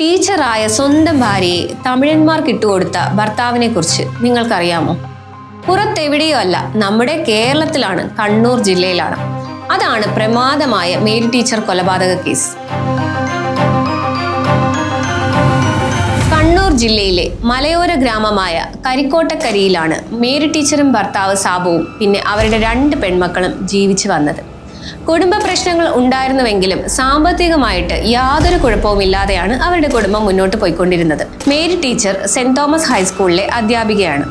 ടീച്ചറായ സ്വന്തം ഭാര്യയെ തമിഴന്മാർക്ക് ഇട്ടുകൊടുത്ത ഭർത്താവിനെ കുറിച്ച് നിങ്ങൾക്കറിയാമോ? പുറത്തെവിടെയോ അല്ല നമ്മുടെ കേരളത്തിലാണ് കണ്ണൂർ ജില്ലയിലാണ്. അതാണ് പ്രമാദമായ മേരി ടീച്ചർ കൊലപാതക കേസ്. കണ്ണൂർ ജില്ലയിലെ മലയോര ഗ്രാമമായ കരിക്കോട്ടക്കരിയിലാണ് മേരി ടീച്ചറും ഭർത്താവ് സാബുവും പിന്നെ അവരുടെ രണ്ട് പെൺമക്കളും ജീവിച്ചു വന്നത്. കുടുംബ പ്രശ്നങ്ങൾ ഉണ്ടായിരുന്നുവെങ്കിലും സാമ്പത്തികമായിട്ട് യാതൊരു കുഴപ്പവും ഇല്ലാതെയാണ് അവരുടെ കുടുംബം മുന്നോട്ട് പോയിക്കൊണ്ടിരുന്നത്. മേരി ടീച്ചർ സെന്റ് തോമസ് ഹൈസ്കൂളിലെ അധ്യാപികയാണ്.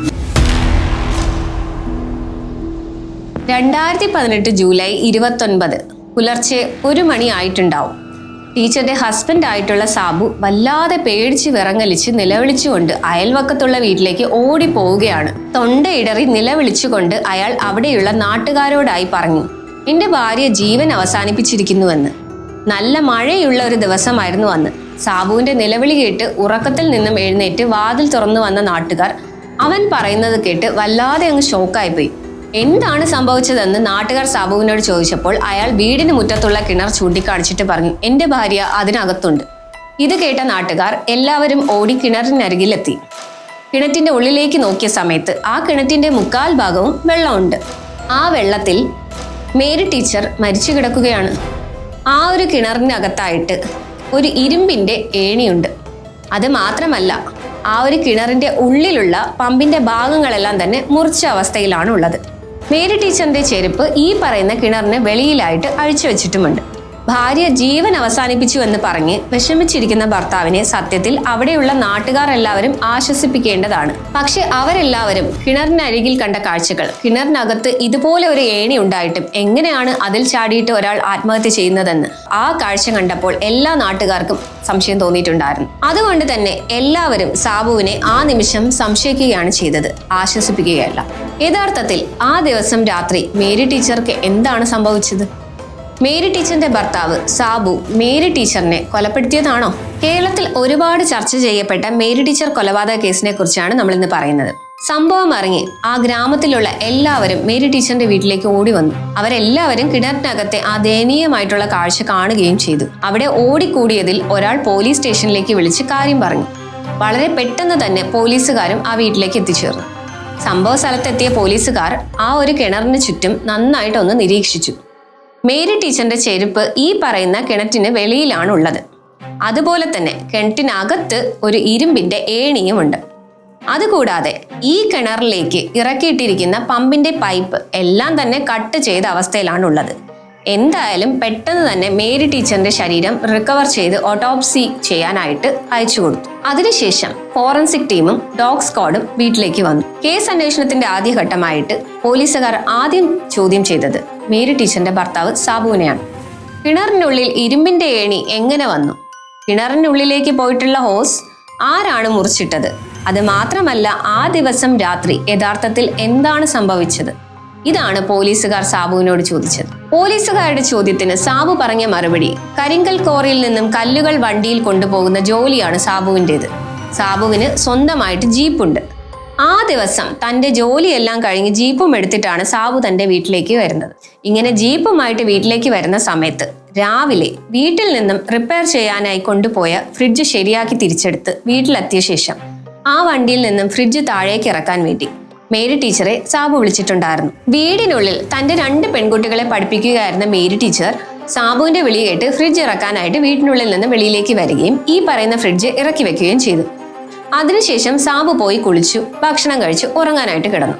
രണ്ടായിരത്തി പതിനെട്ട് ജൂലൈ ഇരുപത്തൊൻപത് പുലർച്ചെ ഒരു മണി ആയിട്ടുണ്ടാവും. ടീച്ചറുടെ ഹസ്ബൻഡ് ആയിട്ടുള്ള സാബു വല്ലാതെ പേടിച്ച് വിറങ്ങലിച്ച് നിലവിളിച്ചുകൊണ്ട് അയൽവക്കത്തുള്ള വീട്ടിലേക്ക് ഓടി പോവുകയാണ് തൊണ്ടയിടറി നിലവിളിച്ചുകൊണ്ട് അയാൾ അവിടെയുള്ള നാട്ടുകാരോടായി പറഞ്ഞു എന്റെ ഭാര്യ ജീവൻ അവസാനിപ്പിച്ചിരിക്കുന്നുവെന്ന്. നല്ല മഴയുള്ള ഒരു ദിവസമായിരുന്നു അന്ന്. സാബുവിന്റെ നിലവിളി കേട്ട് ഉറക്കത്തിൽ നിന്നും എഴുന്നേറ്റ് വാതിൽ തുറന്നു വന്ന നാട്ടുകാർ അവൻ പറയുന്നത് കേട്ട് വല്ലാതെ അങ്ങ് ഷോക്കായി പോയി എന്താണ് സംഭവിച്ചതെന്ന് നാട്ടുകാർ സാബുവിനോട് ചോദിച്ചപ്പോൾ അയാൾ വീടിന് മുറ്റത്തുള്ള കിണർ ചൂണ്ടിക്കാണിച്ചിട്ട് പറഞ്ഞു എന്റെ ഭാര്യ അതിനകത്തുണ്ട്. ഇത് കേട്ട നാട്ടുകാർ എല്ലാവരും ഓടി കിണറിനരികിലെത്തി. കിണറ്റിന്റെ ഉള്ളിലേക്ക് നോക്കിയ സമയത്ത് ആ കിണറ്റിന്റെ മുക്കാൽ ഭാഗവും വെള്ളമുണ്ട്. ആ വെള്ളത്തിൽ മേരി ടീച്ചർ മരിച്ചു കിടക്കുകയാണ്. ആ ഒരു കിണറിനകത്തായിട്ട് ഒരു ഇരുമ്പിന്റെ ഏണിയുണ്ട്. അത് മാത്രമല്ല ആ ഒരു കിണറിന്റെ ഉള്ളിലുള്ള പമ്പിന്റെ ഭാഗങ്ങളെല്ലാം തന്നെ മുറിച്ച അവസ്ഥയിലാണ് ഉള്ളത് മേരി ടീച്ചറിന്റെ ചെരുപ്പ് ഈ പറയുന്ന കിണറിന് വെളിയിലായിട്ട് അഴിച്ചു വെച്ചിട്ടുമുണ്ട്. ഭാര്യ ജീവൻ അവസാനിപ്പിച്ചു എന്ന് പറഞ്ഞ് വിഷമിച്ചിരിക്കുന്ന ഭർത്താവിനെ സത്യത്തിൽ അവിടെയുള്ള നാട്ടുകാർ എല്ലാവരും ആശ്വസിപ്പിക്കേണ്ടതാണ്. പക്ഷെ അവരെല്ലാവരും കിണറിനരികിൽ കണ്ട കാഴ്ചകൾ കിണറിനകത്ത് ഇതുപോലെ ഒരു ഏണി ഉണ്ടായിട്ടും എങ്ങനെയാണ് അതിൽ ചാടിയിട്ട് ഒരാൾ ആത്മഹത്യ ചെയ്യുന്നതെന്ന് ആ കാഴ്ച കണ്ടപ്പോൾ എല്ലാ നാട്ടുകാർക്കും സംശയം തോന്നിയിട്ടുണ്ടായിരുന്നു. അതുകൊണ്ട് തന്നെ എല്ലാവരും സാബുവിനെ ആ നിമിഷം സംശയിക്കുകയാണ് ചെയ്തത് ആശ്വസിപ്പിക്കുകയല്ല. യഥാർത്ഥത്തിൽ ആ ദിവസം രാത്രി മേരി ടീച്ചർക്ക് എന്താണ് സംഭവിച്ചത്? മേരി ടീച്ചറിന്റെ ഭർത്താവ് സാബു മേരി ടീച്ചറിനെ കൊലപ്പെടുത്തിയതാണോ? കേരളത്തിൽ ഒരുപാട് ചർച്ച ചെയ്യപ്പെട്ട മേരി ടീച്ചർ കൊലപാതക കേസിനെ കുറിച്ചാണ് നമ്മൾ ഇന്ന് പറയുന്നത്. സംഭവം അറിഞ്ഞ് ആ ഗ്രാമത്തിലുള്ള എല്ലാവരും മേരി ടീച്ചറിന്റെ വീട്ടിലേക്ക് ഓടി വന്നു. അവരെല്ലാവരും കിണറിനകത്തെ ആ ദയനീയമായിട്ടുള്ള കാഴ്ച കാണുകയും ചെയ്തു. അവിടെ ഓടിക്കൂടിയതിൽ ഒരാൾ പോലീസ് സ്റ്റേഷനിലേക്ക് വിളിച്ച് കാര്യം പറഞ്ഞു. വളരെ പെട്ടെന്ന് തന്നെ പോലീസുകാരും ആ വീട്ടിലേക്ക് എത്തിച്ചേർന്നു. സംഭവ സ്ഥലത്തെത്തിയ പോലീസുകാർ ആ ഒരു കിണറിന് ചുറ്റും നന്നായിട്ടൊന്ന് നിരീക്ഷിച്ചു. മേരി ടീച്ചറിന്റെ ചെരുപ്പ് ഈ പറയുന്ന കിണറ്റിന് വെളിയിലാണ് ഉള്ളത് അതുപോലെ തന്നെ കിണറ്റിനകത്ത് ഒരു ഇരുമ്പിന്റെ ഏണിയുമുണ്ട്. അതുകൂടാതെ ഈ കിണറിലേക്ക് ഇറക്കിയിട്ടിരിക്കുന്ന പമ്പിന്റെ പൈപ്പ് എല്ലാം തന്നെ കട്ട് ചെയ്ത അവസ്ഥയിലാണ് ഉള്ളത് എന്തായാലും പെട്ടെന്ന് തന്നെ മേരി ടീച്ചറിന്റെ ശരീരം റിക്കവർ ചെയ്ത് ഓട്ടോപ്സി ചെയ്യാനായിട്ട് അയച്ചു കൊടുത്തു. അതിനുശേഷം ഫോറൻസിക് ടീമും ഡോഗ് സ്ക്വാഡും വീട്ടിലേക്ക് വന്നു. കേസ് അന്വേഷണത്തിന്റെ ആദ്യഘട്ടമായിട്ട് പോലീസുകാർ ആദ്യം ചോദ്യം ചെയ്തത് മേരി ടീച്ചറിന്റെ ഭർത്താവ് സാബുവിനെയാണ്. കിണറിനുള്ളിൽ ഇരുമ്പിന്റെ ഏണി എങ്ങനെ വന്നു? കിണറിനുള്ളിലേക്ക് പോയിട്ടുള്ള ഹോസ് ആരാണ് മുറിച്ചിട്ടത്? അത് മാത്രമല്ല ആ ദിവസം രാത്രി യഥാർത്ഥത്തിൽ എന്താണ് സംഭവിച്ചത്? ഇതാണ് പോലീസുകാർ സാബുവിനോട് ചോദിച്ചത്. പോലീസുകാരുടെ ചോദ്യത്തിന് സാബു പറഞ്ഞ മറുപടി കരിങ്കൽ കോറിയിൽ നിന്നും കല്ലുകൾ വണ്ടിയിൽ കൊണ്ടുപോകുന്ന ജോലിയാണ് സാബുവിന്റെത് സാബുവിന് സ്വന്തമായിട്ട് ജീപ്പുണ്ട്. ആ ദിവസം തന്റെ ജോലിയെല്ലാം കഴിഞ്ഞ് ജീപ്പും എടുത്തിട്ടാണ് സാബു തന്റെ വീട്ടിലേക്ക് വരുന്നത്. ഇങ്ങനെ ജീപ്പുമായിട്ട് വീട്ടിലേക്ക് വരുന്ന സമയത്ത് രാവിലെ വീട്ടിൽ നിന്നും റിപ്പയർ ചെയ്യാനായി കൊണ്ടുപോയ ഫ്രിഡ്ജ് ശരിയാക്കി തിരിച്ചെടുത്ത് വീട്ടിലെത്തിയ ശേഷം ആ വണ്ടിയിൽ നിന്നും ഫ്രിഡ്ജ് താഴേക്ക് ഇറക്കാൻ വേണ്ടി മേരി ടീച്ചറെ സാബു വിളിച്ചിട്ടുണ്ടായിരുന്നു. വീടിനുള്ളിൽ തന്റെ രണ്ട് പെൺകുട്ടികളെ പഠിപ്പിക്കുകയായിരുന്ന മേരി ടീച്ചർ സാബുവിന്റെ വിളി കേട്ട് ഫ്രിഡ്ജ് ഇറക്കാനായിട്ട് വീട്ടിനുള്ളിൽ നിന്ന് വെളിയിലേക്ക് വരികയും ഈ പറയുന്ന ഫ്രിഡ്ജ് ഇറക്കി വെക്കുകയും ചെയ്തു. അതിനുശേഷം സാബു പോയി കുളിച്ചു ഭക്ഷണം കഴിച്ചു ഉറങ്ങാനായിട്ട് കിടന്നു.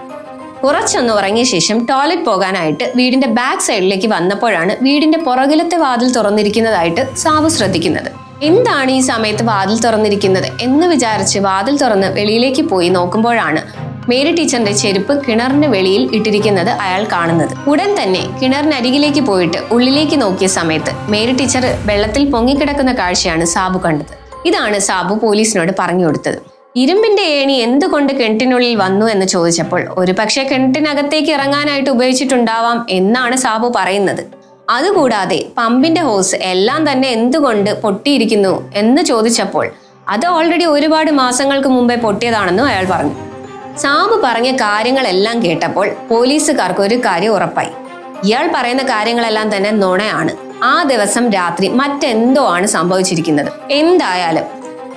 കുറച്ചൊന്ന് ഉറങ്ങിയ ശേഷം ടോയ്ലറ്റ് പോകാനായിട്ട് വീടിന്റെ ബാക്ക് സൈഡിലേക്ക് വന്നപ്പോഴാണ് വീടിന്റെ പുറകിലത്തെ വാതിൽ തുറന്നിരിക്കുന്നതായിട്ട് സാബു ശ്രദ്ധിക്കുന്നത്. എന്താണ് ഈ സമയത്ത് വാതിൽ തുറന്നിരിക്കുന്നത് എന്ന് വിചാരിച്ച് വാതിൽ തുറന്ന് വെളിയിലേക്ക് പോയി നോക്കുമ്പോഴാണ് മേരി ടീച്ചറിന്റെ ചെരുപ്പ് കിണറിന് വെളിയിൽ ഇട്ടിരിക്കുന്നത് അയാൾ കാണുന്നത്. ഉടൻ തന്നെ കിണറിനരികിലേക്ക് പോയിട്ട് ഉള്ളിലേക്ക് നോക്കിയ സമയത്ത് മേരി ടീച്ചർ വെള്ളത്തിൽ പൊങ്ങിക്കിടക്കുന്ന കാഴ്ചയാണ് സാബു കണ്ടത്. ഇതാണ് സാബു പോലീസിനോട് പറഞ്ഞു കൊടുത്തത്. ഇരുമ്പിന്റെ ഏണി എന്തുകൊണ്ട് കിണറ്റിനുള്ളിൽ വന്നു എന്ന് ചോദിച്ചപ്പോൾ ഒരു പക്ഷേ കിണറ്റിനകത്തേക്ക് ഇറങ്ങാനായിട്ട് ഉപയോഗിച്ചിട്ടുണ്ടാവാം എന്നാണ് സാബു പറയുന്നത്. അതുകൂടാതെ പമ്പിന്റെ ഹോസ് എല്ലാം തന്നെ എന്തുകൊണ്ട് പൊട്ടിയിരിക്കുന്നു എന്ന് ചോദിച്ചപ്പോൾ അത് ഓൾറെഡി ഒരുപാട് മാസങ്ങൾക്ക് മുമ്പേ പൊട്ടിയതാണെന്നും അയാൾ പറഞ്ഞു. സാബു പറഞ്ഞ കാര്യങ്ങളെല്ലാം കേട്ടപ്പോൾ പോലീസുകാർക്ക് ഒരു കാര്യം ഉറപ്പായി. ഇയാൾ പറയുന്ന കാര്യങ്ങളെല്ലാം തന്നെ നുണയാണ്. ആ ദിവസം രാത്രി മറ്റെന്തോ ആണ് സംഭവിച്ചിരിക്കുന്നത്. എന്തായാലും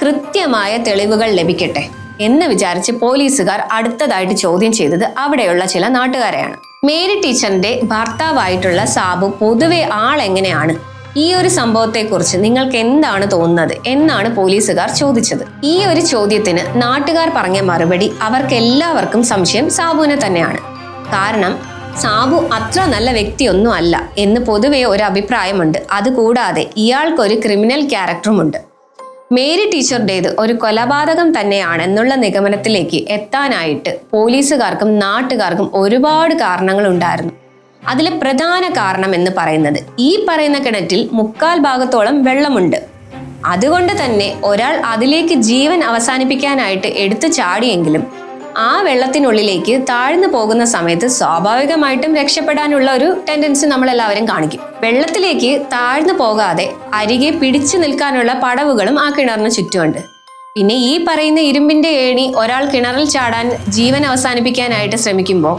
കൃത്യമായ തെളിവുകൾ ലഭിക്കട്ടെ എന്ന് വിചാരിച്ച് പോലീസുകാർ അടുത്തതായിട്ട് ചോദ്യം ചെയ്തത് അവിടെയുള്ള ചില നാട്ടുകാരെയാണ്. മേരി ടീച്ചറിന്റെ ഭർത്താവായിട്ടുള്ള സാബു പൊതുവെ ആളെങ്ങനെയാണ് ഈ ഒരു സംഭവത്തെക്കുറിച്ച് നിങ്ങൾക്ക് എന്താണ് തോന്നുന്നത് എന്നാണ് പോലീസുകാർ ചോദിച്ചത്. ഈ ഒരു ചോദ്യത്തിന് നാട്ടുകാർ പറഞ്ഞ മറുപടി അവർക്ക് എല്ലാവർക്കും സംശയം സാബുവിനെ തന്നെയാണ്. കാരണം സാബു അത്ര നല്ല വ്യക്തിയൊന്നും അല്ല എന്ന് പൊതുവെ ഒരു അഭിപ്രായമുണ്ട്. അതുകൂടാതെ ഇയാൾക്കൊരു ക്രിമിനൽ ക്യാരക്ടറുമുണ്ട്. മേരി ടീച്ചറുടേത് ഒരു കൊലപാതകം തന്നെയാണെന്നുള്ള നിഗമനത്തിലേക്ക് എത്താനായിട്ട് പോലീസുകാർക്കും നാട്ടുകാർക്കും ഒരുപാട് കാരണങ്ങൾ ഉണ്ടായിരുന്നു അതിലെ പ്രധാന കാരണം എന്ന് പറയുന്നത് ഈ പറയുന്ന കിണറ്റിൽ മുക്കാൽ ഭാഗത്തോളം വെള്ളമുണ്ട്. അതുകൊണ്ട് തന്നെ ഒരാൾ അതിലേക്ക് ജീവൻ അവസാനിപ്പിക്കാനായിട്ട് എടുത്തു ചാടിയെങ്കിലും ആ വെള്ളത്തിനുള്ളിലേക്ക് താഴ്ന്നു പോകുന്ന സമയത്ത് സ്വാഭാവികമായിട്ടും രക്ഷപ്പെടാനുള്ള ഒരു ടെൻഡൻസി നമ്മൾ എല്ലാവരും കാണിക്കും. വെള്ളത്തിലേക്ക് താഴ്ന്നു പോകാതെ അരികെ പിടിച്ചു നിൽക്കാനുള്ള പടവുകളും ആ കിണറിന് ചുറ്റുമുണ്ട്. പിന്നെ ഈ പറയുന്ന ഇരുമ്പിന്റെ ഏണി ഒരാൾ കിണറിൽ ചാടാൻ ജീവൻ അവസാനിപ്പിക്കാനായിട്ട് ശ്രമിക്കുമ്പോൾ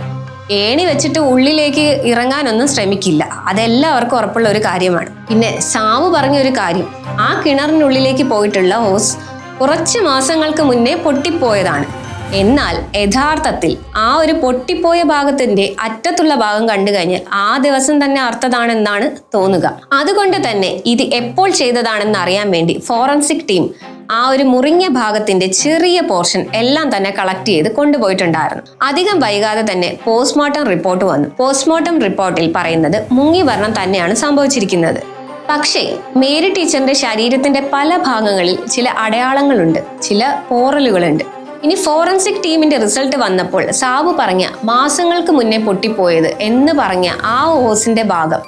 ഏണി വെച്ചിട്ട് ഉള്ളിലേക്ക് ഇറങ്ങാനൊന്നും ശ്രമിക്കില്ല. അതെല്ലാവർക്കും ഉറപ്പുള്ള ഒരു കാര്യമാണ്. പിന്നെ സാവു പറഞ്ഞ ഒരു കാര്യം ആ കിണറിനുള്ളിലേക്ക് പോയിട്ടുള്ള ഹോസ് കുറച്ച് മാസങ്ങൾക്ക് മുന്നേ പൊട്ടിപ്പോയതാണ്. എന്നാൽ യഥാർത്ഥത്തിൽ ആ ഒരു പൊട്ടിപ്പോയ ഭാഗത്തിന്റെ അറ്റത്തുള്ള ഭാഗം കണ്ടു കഴിഞ്ഞാൽ ആ ദിവസം തന്നെ അർത്ഥതാണെന്നാണ് തോന്നുക. അതുകൊണ്ട് തന്നെ ഇത് എപ്പോൾ ചെയ്തതാണെന്ന് അറിയാൻ വേണ്ടി ഫോറൻസിക് ടീം ആ ഒരു മുറിഞ്ഞ ഭാഗത്തിന്റെ ചെറിയ പോർഷൻ എല്ലാം തന്നെ കളക്ട് ചെയ്ത് കൊണ്ടുപോയിട്ടുണ്ടായിരുന്നു. അധികം വൈകാതെ തന്നെ പോസ്റ്റ്മോർട്ടം റിപ്പോർട്ട് വന്നു. പോസ്റ്റ്മോർട്ടം റിപ്പോർട്ടിൽ പറയുന്നത് മുങ്ങി വർണം തന്നെയാണ് സംഭവിച്ചിരിക്കുന്നത്. പക്ഷേ മേരി ടീച്ചറിന്റെ ശരീരത്തിന്റെ പല ഭാഗങ്ങളിൽ ചില അടയാളങ്ങളുണ്ട് ചില പോറലുകളുണ്ട്. ഇനി ഫോറൻസിക് ടീമിന്റെ റിസൾട്ട് വന്നപ്പോൾ സാബു പറഞ്ഞ മാസങ്ങൾക്ക് മുന്നേ പൊട്ടിപ്പോയത് എന്ന് പറഞ്ഞ ആ ഓസിന്റെ ഭാഗം.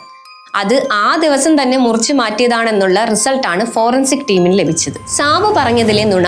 അത് ആ ദിവസം തന്നെ മുറിച്ചു മാറ്റിയതാണെന്നുള്ള റിസൾട്ടാണ് ഫോറൻസിക് ടീമിന് ലഭിച്ചത്. സാബു പറഞ്ഞതിലെ നുണ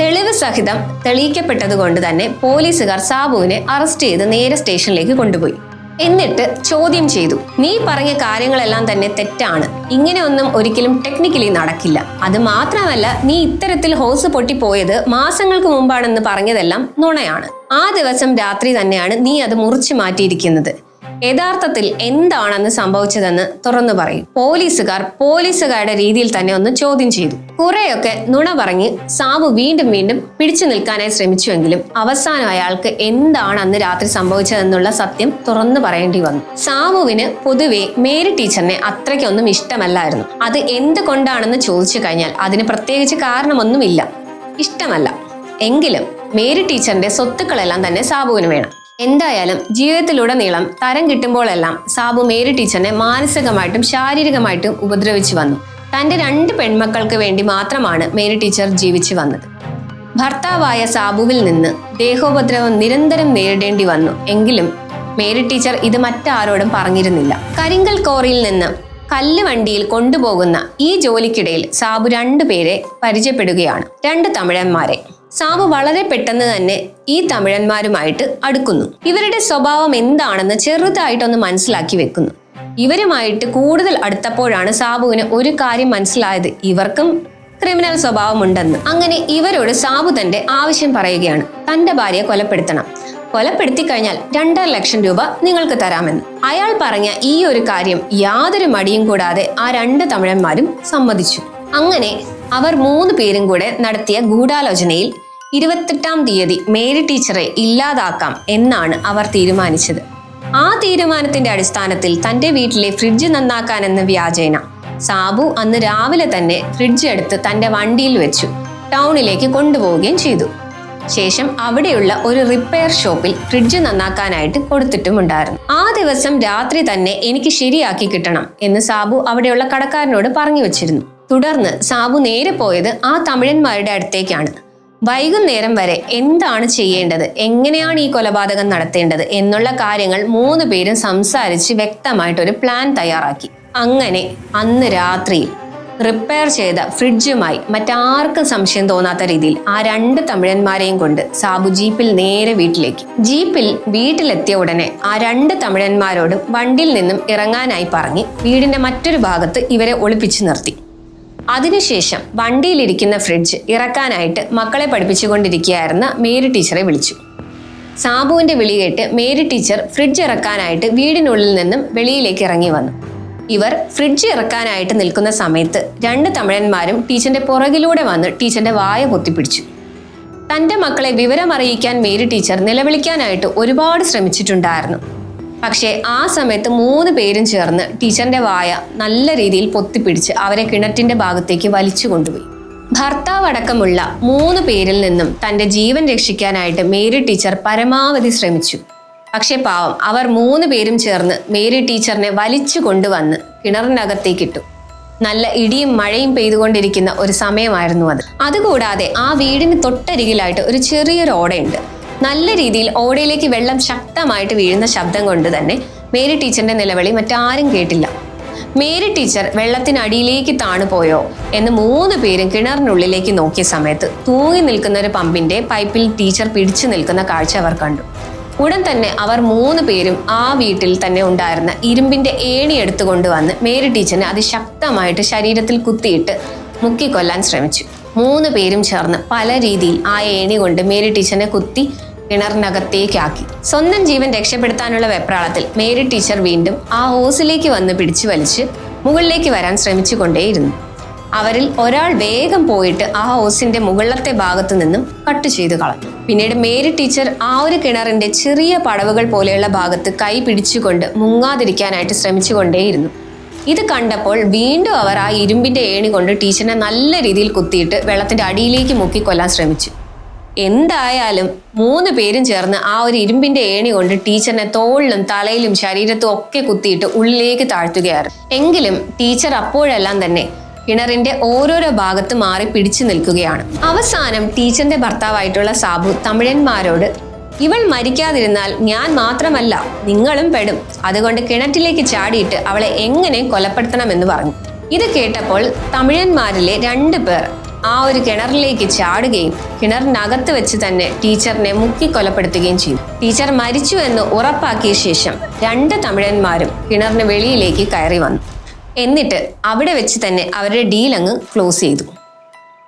തെളിവ് സഹിതം തെളിയിക്കപ്പെട്ടതുകൊണ്ട് തന്നെ പോലീസുകാർ സാബുവിനെ അറസ്റ്റ് ചെയ്ത് നേരെ സ്റ്റേഷനിലേക്ക് കൊണ്ടുപോയി. എന്നിട്ട് ചോദ്യം ചെയ്തു. നീ പറഞ്ഞ കാര്യങ്ങളെല്ലാം തന്നെ തെറ്റാണ്. ഇങ്ങനെയൊന്നും ഒരിക്കലും ടെക്നിക്കലി നടക്കില്ല. അത് മാത്രമല്ല നീ ഇത്തരത്തിൽ ഹോസ് പൊട്ടിപ്പോയത് മാസങ്ങൾക്ക് മുമ്പാണെന്ന് പറഞ്ഞതെല്ലാം നുണയാണ്. ആ ദിവസം രാത്രി തന്നെയാണ് നീ അത് മുറിച്ചു മാറ്റിയിരിക്കുന്നത്. യഥാർത്ഥത്തിൽ എന്താണെന്ന് സംഭവിച്ചതെന്ന് തുറന്നു പറയും. പോലീസുകാർ പോലീസുകാരുടെ രീതിയിൽ തന്നെ ഒന്ന് ചോദ്യം ചെയ്തു. കുറെയൊക്കെ നുണ പറഞ്ഞ് സാബു വീണ്ടും വീണ്ടും പിടിച്ചു നിൽക്കാനായി ശ്രമിച്ചുവെങ്കിലും അവസാനം അയാൾക്ക് എന്താണ് അന്ന് രാത്രി സംഭവിച്ചതെന്നുള്ള സത്യം തുറന്നു പറയേണ്ടി വന്നു. സാബുവിന് പൊതുവെ മേരി ടീച്ചറിനെ അത്രയ്ക്കൊന്നും ഇഷ്ടമല്ലായിരുന്നു. അത് എന്തുകൊണ്ടാണെന്ന് ചോദിച്ചു കഴിഞ്ഞാൽ അതിന് പ്രത്യേകിച്ച് കാരണമൊന്നുമില്ല. ഇഷ്ടമല്ല. എങ്കിലും മേരി ടീച്ചറിന്റെ സ്വത്തുക്കളെല്ലാം തന്നെ സാബുവിന് വേണം. എന്തായാലും ജീവിതത്തിലുടനീളം തരം കിട്ടുമ്പോഴെല്ലാം സാബു മേരി ടീച്ചറിനെ മാനസികമായിട്ടും ശാരീരികമായിട്ടും ഉപദ്രവിച്ചു വന്നു. തന്റെ രണ്ട് പെൺമക്കൾക്ക് വേണ്ടി മാത്രമാണ് മേരി ടീച്ചർ ജീവിച്ചു വന്നത്. ഭർത്താവായ സാബുവിൽ നിന്ന് ദേഹോപദ്രവം നിരന്തരം നേരിടേണ്ടി വന്നു. എങ്കിലും മേരി ടീച്ചർ ഇത് മറ്റാരോടും പറഞ്ഞിരുന്നില്ല. കരിങ്കൽ കോറിയിൽ നിന്ന് കല്ല് വണ്ടിയിൽ കൊണ്ടുപോകുന്ന ഈ ജോലിക്കിടയിൽ സാബു രണ്ടുപേരെ പരിചയപ്പെടുകയാണ്. രണ്ട് തമിഴന്മാരെ. സാബു വളരെ പെട്ടെന്ന് തന്നെ ഈ തമിഴന്മാരുമായിട്ട് അടുക്കുന്നു. ഇവരുടെ സ്വഭാവം എന്താണെന്ന് ചെറുതായിട്ടൊന്ന് മനസ്സിലാക്കി വെക്കുന്നു. ഇവരുമായിട്ട് കൂടുതൽ അടുത്തപ്പോഴാണ് സാബുവിന് ഒരു കാര്യം മനസ്സിലായത്. ഇവർക്കും ക്രിമിനൽ സ്വഭാവമുണ്ടെന്ന്. അങ്ങനെ ഇവരോട് സാബു തന്റെ ആവശ്യം പറയുകയാണ്. തന്റെ ഭാര്യയെ കൊലപ്പെടുത്തണം. കൊലപ്പെടുത്തി കഴിഞ്ഞാൽ രണ്ടര ലക്ഷം രൂപ നിങ്ങൾക്ക് തരാമെന്ന്. അയാൾ പറഞ്ഞ ഈ ഒരു കാര്യം യാതൊരു മടിയും കൂടാതെ ആ രണ്ട് തമിഴന്മാരും സമ്മതിച്ചു. അങ്ങനെ അവർ മൂന്ന് പേരും കൂടെ നടത്തിയ ഗൂഢാലോചനയിൽ ഇരുപത്തെട്ടാം തീയതി മേരി ടീച്ചറെ ഇല്ലാതാക്കാം എന്നാണ് അവർ തീരുമാനിച്ചത്. ആ തീരുമാനത്തിന്റെ അടിസ്ഥാനത്തിൽ തന്റെ വീട്ടിലെ ഫ്രിഡ്ജ് നന്നാക്കാൻ എന്ന വ്യാജേന സാബു അന്ന് രാവിലെ തന്നെ ഫ്രിഡ്ജ് എടുത്ത് തന്റെ വണ്ടിയിൽ വെച്ചു ടൗണിലേക്ക് കൊണ്ടുപോവുകയും ചെയ്തു. ശേഷം അവിടെയുള്ള ഒരു റിപ്പയർ ഷോപ്പിൽ ഫ്രിഡ്ജ് നന്നാക്കാനായിട്ട് കൊടുത്തിട്ടുമുണ്ടായിരുന്നു. ആ ദിവസം രാത്രി തന്നെ എനിക്ക് ശരിയാക്കി കിട്ടണം എന്ന് സാബു അവിടെയുള്ള കടക്കാരനോട് പറഞ്ഞു വെച്ചിരുന്നു. തുടർന്ന് സാബു നേരെ പോയത് ആ തമിഴന്മാരുടെ അടുത്തേക്കാണ്. വൈകുന്നേരം വരെ എന്താണ് ചെയ്യേണ്ടത്? എങ്ങനെയാണ് ഈ കൊലപാതകം നടത്തേണ്ടത്? എന്നുള്ള കാര്യങ്ങൾ മൂന്ന് പേരും സംസാരിച്ച് വ്യക്തമായിട്ടൊരു പ്ലാൻ തയ്യാറാക്കി. അങ്ങനെ അന്ന് രാത്രിയിൽ റിപ്പയർ ചെയ്ത ഫ്രിഡ്ജുമായി മറ്റാർക്കും സംശയം തോന്നാത്ത രീതിയിൽ ആ രണ്ട് തമിഴന്മാരെയും കൊണ്ട് സാബു ജീപ്പിൽ നേരെ വീട്ടിലേക്ക്. ജീപ്പിൽ വീട്ടിലെത്തിയ ഉടനെ ആ രണ്ട് തമിഴന്മാരോടും വണ്ടിയിൽ നിന്നും ഇറങ്ങാനായി പറഞ്ഞ് വീടിന്റെ മറ്റൊരു ഭാഗത്ത് ഇവരെ ഒളിപ്പിച്ചു നിർത്തി. അതിനുശേഷം വണ്ടിയിലിരിക്കുന്ന ഫ്രിഡ്ജ് ഇറക്കാനായിട്ട് മക്കളെ പഠിപ്പിച്ചുകൊണ്ടിരിക്കുകയായിരുന്ന മേരി ടീച്ചറെ വിളിച്ചു. സാബുവിന്റെ വിളി കേട്ട് മേരി ടീച്ചർ ഫ്രിഡ്ജ് ഇറക്കാനായിട്ട് വീടിനുള്ളിൽ നിന്നും വെളിയിലേക്ക് ഇറങ്ങി വന്നു. ഇവർ ഫ്രിഡ്ജ് ഇറക്കാനായിട്ട് നിൽക്കുന്ന സമയത്ത് രണ്ട് തമിഴന്മാരും ടീച്ചറിന്റെ പുറകിലൂടെ വന്ന് ടീച്ചറിന്റെ വായ പൊത്തിപ്പിടിച്ചു. തന്റെ മക്കളെ വിവരം അറിയിക്കാൻ മേരി ടീച്ചർ നിലവിളിക്കാനായിട്ട് ഒരുപാട് ശ്രമിച്ചിട്ടുണ്ടായിരുന്നു. പക്ഷേ ആ സമയത്ത് മൂന്ന് പേരും ചേർന്ന് ടീച്ചറിന്റെ വായ നല്ല രീതിയിൽ പൊത്തിപ്പിടിച്ച് അവരെ കിണറ്റിന്റെ ഭാഗത്തേക്ക് വലിച്ചു കൊണ്ടുപോയി. ഭർത്താവ് അടക്കമുള്ള മൂന്ന് പേരിൽ നിന്നും തന്റെ ജീവൻ രക്ഷിക്കാനായിട്ട് മേരി ടീച്ചർ പരമാവധി ശ്രമിച്ചു. പക്ഷേ പാവം അവർ മൂന്ന് പേരും ചേർന്ന് മേരി ടീച്ചറിനെ വലിച്ചു കൊണ്ടുവന്ന് കിണറിനകത്തേക്കിട്ടു. നല്ല ഇടിയും മഴയും പെയ്തുകൊണ്ടിരിക്കുന്ന ഒരു സമയമായിരുന്നു അത്. അതുകൂടാതെ ആ വീടിന് തൊട്ടരികിലായിട്ട് ഒരു ചെറിയൊരു ഓടയുണ്ട്. നല്ല രീതിയിൽ ഓടയിലേക്ക് വെള്ളം ശക്തമായിട്ട് വീഴുന്ന ശബ്ദം കൊണ്ട് തന്നെ മേരി ടീച്ചറിന്റെ നിലവിളി മറ്റാരും കേട്ടില്ല. മേരി ടീച്ചർ വെള്ളത്തിനടിയിലേക്ക് താണുപോയോ എന്ന് മൂന്ന് പേരും കിണറിനുള്ളിലേക്ക് നോക്കിയ സമയത്ത് തൂങ്ങി നിൽക്കുന്ന ഒരു പമ്പിന്റെ പൈപ്പിൽ ടീച്ചർ പിടിച്ചു നിൽക്കുന്ന കാഴ്ച അവർ കണ്ടു. ഉടൻ തന്നെ അവർ മൂന്ന് പേരും ആ വീട്ടിൽ തന്നെ ഉണ്ടായിരുന്ന ഇരുമ്പിന്റെ ഏണി എടുത്തുകൊണ്ട് വന്ന് മേരി ടീച്ചറിനെ അതിശക്തമായിട്ട് ശരീരത്തിൽ കുത്തിയിട്ട് മുക്കിക്കൊല്ലാൻ ശ്രമിച്ചു. മൂന്ന് പേരും ചേർന്ന് പല രീതിയിൽ ആ ഏണി കൊണ്ട് മേരി ടീച്ചറിനെ കുത്തി കിണറിനകത്തേക്കാക്കി. സ്വന്തം ജീവൻ രക്ഷപ്പെടുത്താനുള്ള വെപ്രാളത്തിൽ മേരി ടീച്ചർ വീണ്ടും ആ ഹോസിലേക്ക് വന്ന് പിടിച്ചു വലിച്ച് മുകളിലേക്ക് വരാൻ ശ്രമിച്ചുകൊണ്ടേയിരുന്നു. അവരിൽ ഒരാൾ വേഗം പോയിട്ട് ആ ഹോസിന്റെ മുകളിലത്തെ ഭാഗത്തു നിന്നും കട്ട് ചെയ്ത് കളഞ്ഞു. പിന്നീട് മേരി ടീച്ചർ ആ ഒരു കിണറിന്റെ ചെറിയ പടവുകൾ പോലെയുള്ള ഭാഗത്ത് കൈ പിടിച്ചുകൊണ്ട് മുങ്ങാതിരിക്കാനായിട്ട് ശ്രമിച്ചുകൊണ്ടേയിരുന്നു. ഇത് കണ്ടപ്പോൾ വീണ്ടും അവർ ആ ഇരുമ്പിന്റെ ഏണി കൊണ്ട് ടീച്ചറിനെ നല്ല രീതിയിൽ കുത്തിയിട്ട് വെള്ളത്തിന്റെ അടിയിലേക്ക് മുക്കിക്കൊല്ലാൻ ശ്രമിച്ചു. എന്തായാലും മൂന്ന് പേരും ചേർന്ന് ആ ഒരു ഇരുമ്പിന്റെ ഏണി കൊണ്ട് ടീച്ചറിനെ തോളിലും തലയിലും ശരീരത്തും ഒക്കെ കുത്തിയിട്ട് ഉള്ളിലേക്ക് താഴ്ത്തുകയായിരുന്നു. എങ്കിലും ടീച്ചർ അപ്പോഴെല്ലാം തന്നെ കിണറിന്റെ ഓരോരോ ഭാഗത്ത് മാറി പിടിച്ചു നിൽക്കുകയാണ്. അവസാനം ടീച്ചറിന്റെ ഭർത്താവായിട്ടുള്ള സാബു തമിഴന്മാരോട് ഇവൾ മരിക്കാതിരുന്നാൽ ഞാൻ മാത്രമല്ല നിങ്ങളും പെടും. അതുകൊണ്ട് കിണറ്റിലേക്ക് ചാടിയിട്ട് അവളെ എങ്ങനെ കൊലപ്പെടുത്തണമെന്ന് പറഞ്ഞു. ഇത് കേട്ടപ്പോൾ തമിഴന്മാരിലെ രണ്ടു പേർ ആ ഒരു കിണറിലേക്ക് ചാടുകയും കിണറിനകത്ത് വെച്ച് തന്നെ ടീച്ചറിനെ മുക്കി കൊലപ്പെടുത്തുകയും ചെയ്തു. ടീച്ചർ മരിച്ചു എന്ന് ഉറപ്പാക്കിയ ശേഷം രണ്ട് തമിഴന്മാരും കിണറിന് വെളിയിലേക്ക് കയറി വന്നു. എന്നിട്ട് അവിടെ വെച്ച് തന്നെ അവരുടെ ഡീൽ അങ്ങ് ക്ലോസ് ചെയ്തു.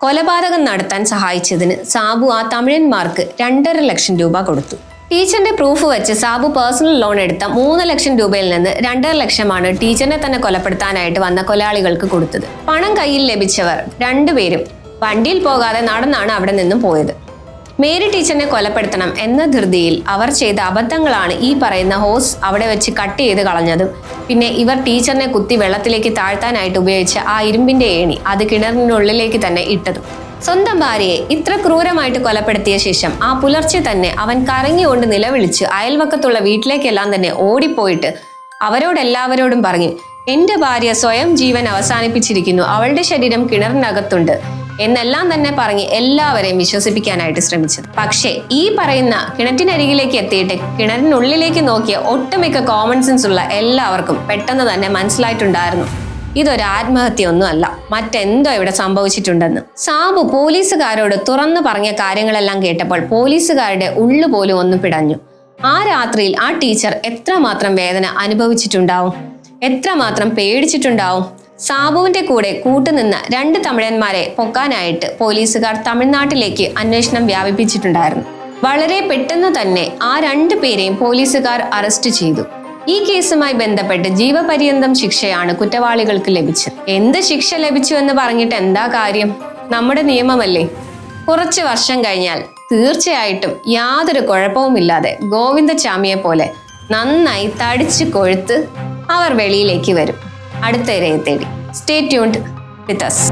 കൊലപാതകം നടത്താൻ സഹായിച്ചതിന് സാബു ആ തമിഴന്മാർക്ക് രണ്ടര ലക്ഷം രൂപ കൊടുത്തു. ടീച്ചറിന്റെ പ്രൂഫ് വെച്ച് സാബു പേഴ്സണൽ ലോൺ എടുത്ത മൂന്ന് ലക്ഷം രൂപയിൽ നിന്ന് രണ്ടര ലക്ഷമാണ് ടീച്ചറിനെ തന്നെ കൊലപ്പെടുത്താനായിട്ട് വന്ന കൊലയാളികൾക്ക് കൊടുത്തത്. പണം കയ്യിൽ ലഭിച്ചവർ രണ്ടുപേരും വണ്ടിയിൽ പോകാതെ നടന്നാണ് അവിടെ നിന്നും പോയത്. മേരി ടീച്ചറിനെ കൊലപ്പെടുത്തണം എന്ന ധൃതിയിൽ അവർ ചെയ്ത അബദ്ധങ്ങളാണ് ഈ പറയുന്ന ഹോസ് അവിടെ വെച്ച് കട്ട് ചെയ്ത് കളഞ്ഞതും. പിന്നെ ഇവർ ടീച്ചറിനെ കുത്തി വെള്ളത്തിലേക്ക് താഴ്ത്താനായിട്ട് ഉപയോഗിച്ച ആ ഇരുമ്പിന്റെ ഏണി അത് കിണറിനുള്ളിലേക്ക് തന്നെ ഇട്ടതും. സ്വന്തം ഭാര്യയെ ഇത്ര ക്രൂരമായിട്ട് കൊലപ്പെടുത്തിയ ശേഷം ആ പുലർച്ചെ തന്നെ അവൻ കറങ്ങിയോണ്ട് നിലവിളിച്ച് അയൽവക്കത്തുള്ള വീട്ടിലേക്കെല്ലാം തന്നെ ഓടിപ്പോയിട്ട് അവരോടെല്ലാവരോടും പറഞ്ഞു എന്റെ ഭാര്യ സ്വയം ജീവൻ അവസാനിപ്പിച്ചിരിക്കുന്നു. അവളുടെ ശരീരം കിണറിനകത്തുണ്ട്. എന്നെല്ലാം തന്നെ പറഞ്ഞ് എല്ലാവരെയും വിശ്വസിപ്പിക്കാനായിട്ട് ശ്രമിച്ചത്. പക്ഷേ ഈ പറയുന്ന കിണറ്റിനരികിലേക്ക് എത്തിയിട്ട് കിണറിനുള്ളിലേക്ക് നോക്കിയ ഒട്ടുമിക്ക കോമൺ സെൻസ് ഉള്ള എല്ലാവർക്കും പെട്ടെന്ന് തന്നെ മനസ്സിലായിട്ടുണ്ടായിരുന്നു. ഇതൊരു ആത്മഹത്യ ഒന്നുമല്ല മറ്റെന്തോ ഇവിടെ സംഭവിച്ചിട്ടുണ്ടെന്ന്. സാബു പോലീസുകാരോട് തുറന്നു പറഞ്ഞ കാര്യങ്ങളെല്ലാം കേട്ടപ്പോൾ പോലീസുകാരുടെ ഉള്ളു പോലും ഒന്ന് പിടഞ്ഞു. ആ രാത്രിയിൽ ആ ടീച്ചർ എത്രമാത്രം വേദന അനുഭവിച്ചിട്ടുണ്ടാവും? എത്രമാത്രം പേടിച്ചിട്ടുണ്ടാവും? സാബുവിന്റെ കൂടെ കൂട്ടുനിന്ന രണ്ട് തമിഴന്മാരെ പൊക്കാനായിട്ട് പോലീസുകാർ തമിഴ്നാട്ടിലേക്ക് അന്വേഷണം വ്യാപിപ്പിച്ചിട്ടുണ്ടായിരുന്നു. വളരെ പെട്ടെന്ന് തന്നെ ആ രണ്ട് പേരെയും പോലീസുകാർ അറസ്റ്റ് ചെയ്തു. ഈ കേസുമായി ബന്ധപ്പെട്ട് ജീവപര്യന്തം ശിക്ഷയാണ് കുറ്റവാളികൾക്ക് ലഭിച്ചത്. എന്ത് ശിക്ഷ ലഭിച്ചു എന്ന് പറഞ്ഞിട്ട് എന്താ കാര്യം? നമ്മുടെ നിയമമല്ലേ? കുറച്ച് വർഷം കഴിഞ്ഞാൽ തീർച്ചയായിട്ടും യാതൊരു കുഴപ്പവുമില്ലാതെ ഗോവിന്ദചാമിയെ പോലെ നന്നായി തടിച്ചു കൊഴുത്ത് അവർ വെളിയിലേക്ക് വരും. അടുത്ത ഇരയെ തേടി. Stay tuned with us